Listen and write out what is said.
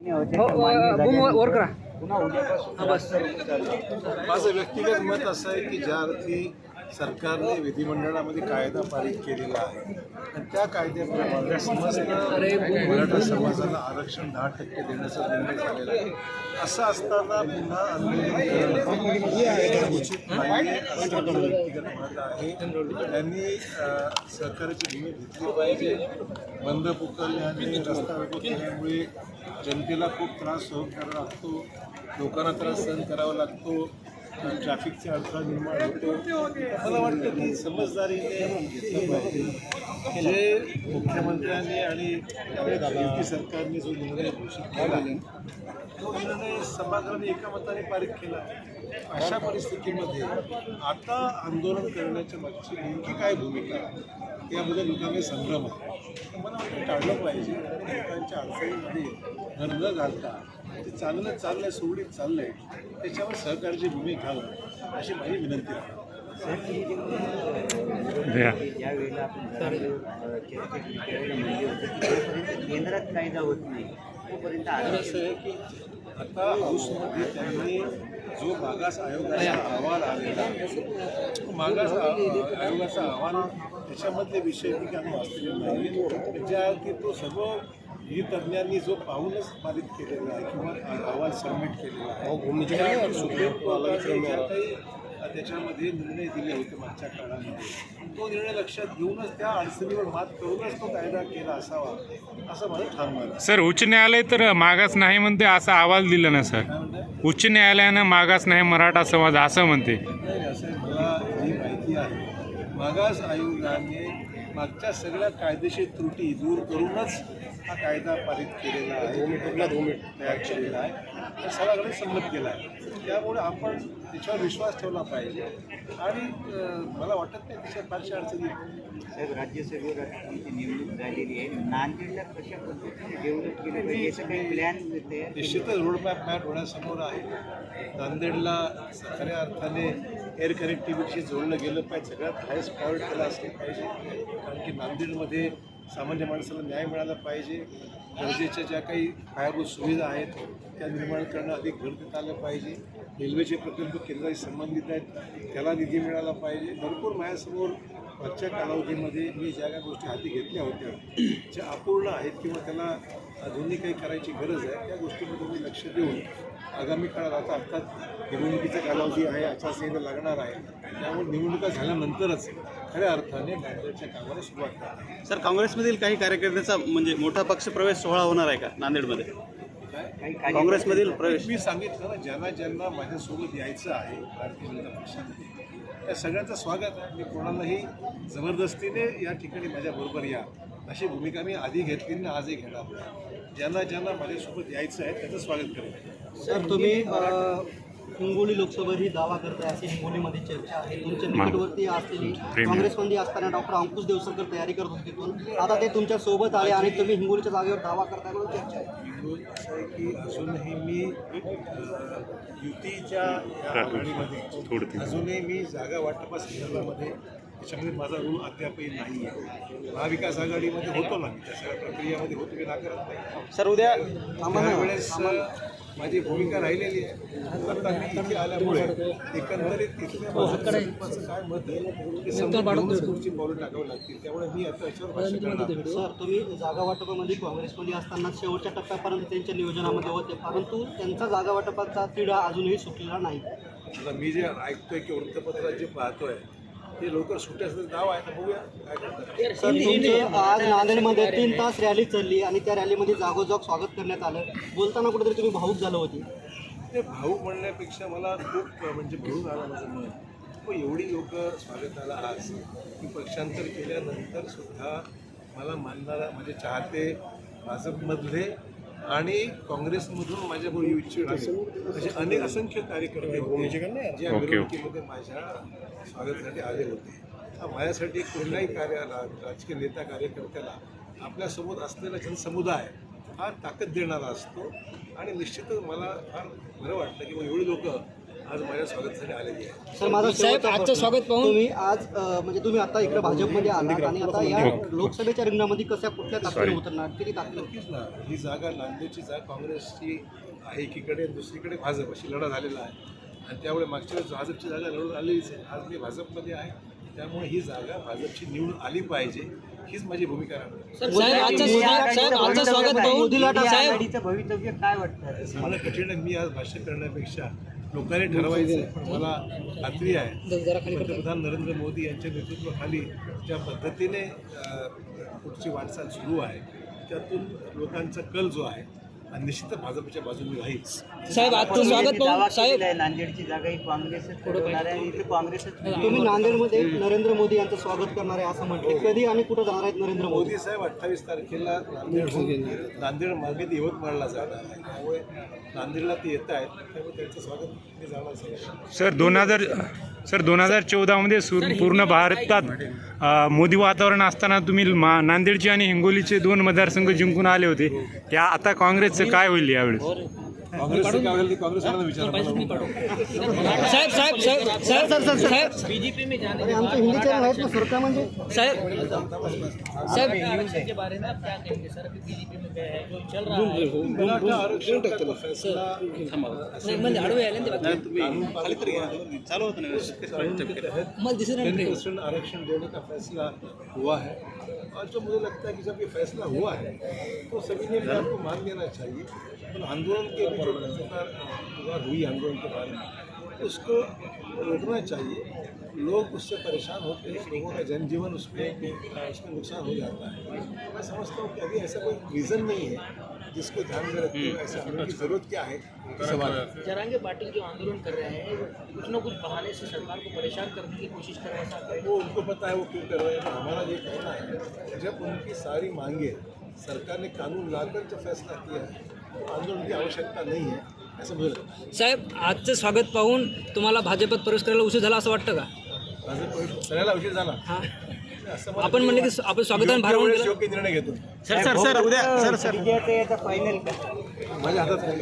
वर करा. माझं व्यक्तिगत मत असं आहे की ज्या अर्थी सरकारने विधिमंडळामध्ये कायदा पारित केलेला आहे. आणि त्या कायद्याप्रमाणे समस्त मराठा समाजाला आरक्षण दहा टक्के देण्याचा निर्णय झालेला आहे. असं असताना पुन्हा आंदोलन उचित नाही असं व्यक्तिगत मत आहे त्यांनी अ, सहकार्याची भूमी घेतली पाहिजे. बंद पुकारल्याने रस्ता रोको केल्यामुळे जनतेला खूप त्रास सहन करावा लागतो लोकांना त्रास सहन करावा लागतो. ट्रॅफिकचे अडथळा निर्माण होतो. मला वाटतं की समजदारीने जे मुख्यमंत्र्यांनी आणि युती सरकारने जो निर्णय घोषित केला तो निर्णय सभागृहाने एकमताने पारित केला. अशा परिस्थितीमध्ये आता आंदोलन करण्याच्या मागची नेमकी काय भूमिका याबद्दल लोकांना संभ्रम आहे. मला वाटतं टाळलं पाहिजे. लोकांच्या अडचणीमध्ये घर न घालता ते चांगलं चाललंय सुरळीत चाललंय. त्याच्यावर सहकार्याची भूमिका घ्यावं अशी माझी विनंती आहे. आपण जोपर्यंत केंद्रात कायदा होत नाही तोपर्यंत असं आहे की आता हाऊसमध्ये त्यांनी जो मागास आयोगाचा अहवाल आलेला तो मागास आयोगाचा अहवाल त्याच्यामधले विषय मी काही वाचलेले नाही. ज्या की तो सर्व ही तज्ज्ञांनी जो पाहूनच पारित केलेला आहे किंवा अहवाल सबमिट केलेला आहे त्या सुप्रीम कोर्टाने ज्या काही त्याच्यामध्ये निर्णय दिले होते मागच्या काळामध्ये. तो निर्णय लक्षात घेऊनच त्या अडचणीवर मात करूनच तो कायदा केला असावा असं माझं ठाम. सर उच्च न्यायालय तर मागास नाही म्हणते असा अहवाल दिला ना सर? उच्च न्यायालयानं मागास नाही मराठा समाज असं म्हणते. नाही असं मला जी माहिती आहे मागास आयोगाने मागच्या सगळ्या कायदेशीर त्रुटी दूर करूनच हा कायदा पारित केलेला आहे. तयार केलेला आहे. आणि सगळ्याकडे संमत केला आहे. त्यामुळे आपण त्याच्यावर विश्वास ठेवला पाहिजे. आणि मला वाटत नाही त्याच्यात फारशा अडचणी. साहेब राज्यसभेवर आता तुमची नेमणूक झालेली आहे. नांदेडला कशा पद्धतीने डेव्हलप केलं पाहिजे याचं काही प्लॅन निश्चितच रोडमॅप मॅप डोळ्यासमोर आहे. नांदेडला खऱ्या अर्थाने एअर कनेक्टिव्हिटीशी जोडलं गेलं पाहिजे. सगळ्यात हायस्ट प्रायोरिटी त्याला असली पाहिजे. कारण की नांदेडमध्ये सामान्य माणसाला न्याय मिळाला पाहिजे. गरजेच्या ज्या काही पायाभूत सुविधा आहेत त्या निर्माण करणं अधिक भर देता आलं पाहिजे. रेल्वेचे प्रकल्प केंद्राशी संबंधित आहेत त्याला निधी मिळाला पाहिजे. भरपूर माझ्यासमोर मागच्या कालावधीमध्ये मी ज्या काही गोष्टी हाती घेतल्या होत्या ज्या अपूर्ण आहेत किंवा त्याला अजूनही काही करायची गरज आहे त्या गोष्टीमध्ये मी लक्ष देऊन आगामी काळात आता अर्थात निवडणुकीचा कालावधी आहे आचारसंहिता लागणार आहे त्यामुळे निवडणुका झाल्यानंतरच खऱ्या अर्थाने नांदेडच्या कामाला सुरुवात करणार. सर काँग्रेसमधील काही कार्यकर्त्यांचा म्हणजे मोठा पक्षप्रवेश सोहळा होणार आहे का नांदेडमध्ये? काँग्रेसमधील प्रवेश. मी सांगितलं ना ज्यांना ज्यांना माझ्यासोबत यायचं आहे भारतीय जनता पक्षामध्ये त्या सगळ्यांचं स्वागत आहे. मी कोणालाही जबरदस्तीने या ठिकाणी माझ्याबरोबर या. अशी भूमिका मी आधी घेतली आणि आजही घेणार. ज्यांना ज्यांना माझ्यासोबत यायचं आहे त्याचं स्वागत करेन. सर तुम्ही हिंगोली लोकसभा ही दावा करताय अशी हिंगोलीमध्ये चर्चा आहे. तुमच्या निकटवर्ती असलेली काँग्रेसमध्ये असताना डॉक्टर अंकुश देवसरकर तयारी करत होते तिथून. आता ते तुमच्यासोबत आले आणि तुम्ही हिंगोलीच्या जागेवर दावा करताय म्हणून चर्चा आहे. हिंदू असं आहे की अजूनही मी युतीच्या आघाडीमध्ये अजूनही मी जागा वाटपा संदर्भामध्ये त्याच्यामध्ये माझा रोल अद्यापही नाही आहे महाविकास आघाडीमध्ये होतो ना मी त्या सगळ्या प्रक्रियामध्ये होतो मी नाकारत नाही. सर उद्या त्यावेळेस अ, माझी भूमिका राहिलेली आहे. इथे आल्यामुळे एकंदरीत इथल्या माझं स्वरूपाचं काय मत आहे ते समजून घेऊनच पुढची पावलं टाकावी लागतील. त्यामुळे मी आता याच्यावर भाष्य करणार. सर तुम्ही जागा वाटपामध्ये काँग्रेसमध्ये असताना शेवटच्या टप्प्यापर्यंत त्यांच्या नियोजनामध्ये होते परंतु त्यांचा जागा वाटपाचा तिढा अजूनही सुटलेला नाही. आता मी जे ऐकतोय की वृत्तपत्रात जे पाहतोय ते लवकर सुटायचं नाव आहे बघूया काय करतात. आज नांदेडमध्ये तीन तास रॅली चालली आणि त्या रॅलीमध्ये जागोजाग स्वागत करण्यात आलं. बोलताना कुठेतरी तुम्ही भाऊक झालं होती. ते भाऊ म्हणण्यापेक्षा मला खूप म्हणजे भरून आलं माझं मन हो एवढी लोक स्वागताला आज की पक्षांतर केल्यानंतर सुद्धा मला मानणारा माझे चाहते भाजपमधले आणि काँग्रेसमधून माझ्याबरोबर येऊ इच्छुक आहे असे अनेक असंख्य कार्यकर्ते होते जे या मिरवणुकीमध्ये माझ्या स्वागतासाठी आले होते. हा माझ्यासाठी कुठल्याही कार्य रा- राजकीय नेता कार्यकर्त्याला आपल्यासोबत असलेला जनसमुदाय फार ताकद देणारा असतो. आणि निश्चितच मला फार बरं वाटलं की मग एवढी लोक आज माझ्या स्वागतासाठी आलेली आहे. सर माझा साहेब, आजचं. स्वागत पाहून- तुम्ही आज अ, म्हणजे तुम्ही आता इकडे भाजपमध्ये आलात आणि आता या लोकसभेच्या रिंगणामध्ये कशा कुठल्या ताकदीने उतरणार? किती ताकद नक्कीच ना. ही जागा नांदेडची जागा काँग्रेसची आहे एकीकडे आणि दुसरीकडे भाजप अशी लढा झालेला आहे. आणि त्यामुळे मागच्या वेळेस भाजपची जागा लढून आलेलीच आहे. आज मी भाजपमध्ये आहे. त्यामुळे ही जागा भाजपची निवडून आली पाहिजे. हीच माझी भूमिका राहणार. भवितव्य काय वाटतं? मला कठीण आहे. मी आज भाष्य करण्यापेक्षा लोकांनी ठरवायचं मला खात्री आहे. पंतप्रधान नरेंद्र मोदी यांच्या नेतृत्वाखाली ज्या पद्धतीने पुढची वाटचाल सुरू आहे त्यातून लोकांचा कल जो आहे हा निश्चितच भाजपच्या बाजूने राहील. साहेब आजचं स्वागत पाहून साहेब नांदेडची जागा ही काँग्रेसच लढवणार आहे आणि इथे काँग्रेसच तुम्ही नांदेडमध्ये नरेंद्र मोदी यांचं स्वागत करणार आहे असं म्हटलं. कधी आणि कुठं जाणार आहेत नरेंद्र मोदी? मोदी साहेब अठ्ठावीस तारखेला नांदेड नांदेड मागे ते यवतमाळला जाणार आहे. त्यामुळे नांदेडला ते येत आहेत. त्यामुळे त्यांचं स्वागत मी जाणार सगळं सर दोन हजार सर दोन हजार चौदामध्ये सुर पूर्ण भारतात अ, मोदी वातावरण असताना तुम्ही मा नांदेडची आणि हिंगोलीचे दोन मतदारसंघ जिंकून आले होते. त्या आता काँग्रेसचं काय होईल यावेळेस? काँग्रेसचं काय होईल ते काँग्रेसवाल्यांना विचारा साहेब साहेब साहेब साहेब सर सर साहेब अरे आमचे हिंदी चॅनल आहेत ना सरकार म्हणजे साहेब साहेब मराठा आरक्षण का फैसला म्हणजे आडवे आले ना ते खाली तरी घ्या. चालू होतं ना व्यवस्थित. मला दिसत नाही टेन परसेंट आरक्षण देने का फैसला हुआ है और जो मुझे लगता है कि जब ये फैसला हुआ है तो सभी ने इस बात को मान लेना चाहिए तो आंदोलन के सरकार शुरुआत हुई आंदोलन के बारे में। उसको रोकना चाहिए। लोग उससे परेशान होते हैं लोगों का जनजीवन उसमें उसमें नुकसान हो जाता है। मैं समझता हूँ कि अभी ऐसा कोई रीज़न नहीं है जिसको ध्यान में रखते हुए ऐसे आंदोलन की ज़रूरत क्या है सवाल जरांगे पाटिल जो आंदोलन कर रहे हैं कुछ ना कुछ बहाने से सरकार को परेशान करने की कोशिश कर रहे हैं। वो उनको पता है वो क्यों कर रहे हैं हमारा ये कहना है जब उनकी सारी मांगे सरकार ने कानून लाकर जो फैसला किया है तो आंदोलन की आवश्यकता नहीं है ऐसा मुझे लगता है साहेब आजचं स्वागत पाहून तुम्हाला भाजपात प्रवेश करायला उशीर झाला असं वाटतं का? माझं सगळ्याला उशीर झाला. हा. असं मला आपण म्हणले की आपण स्वागताने योग्य भारावून वेळेस गेलं. योग्य निर्णय घेतो. सर सर सर उद्या सर सर. माझ्या हातात नाही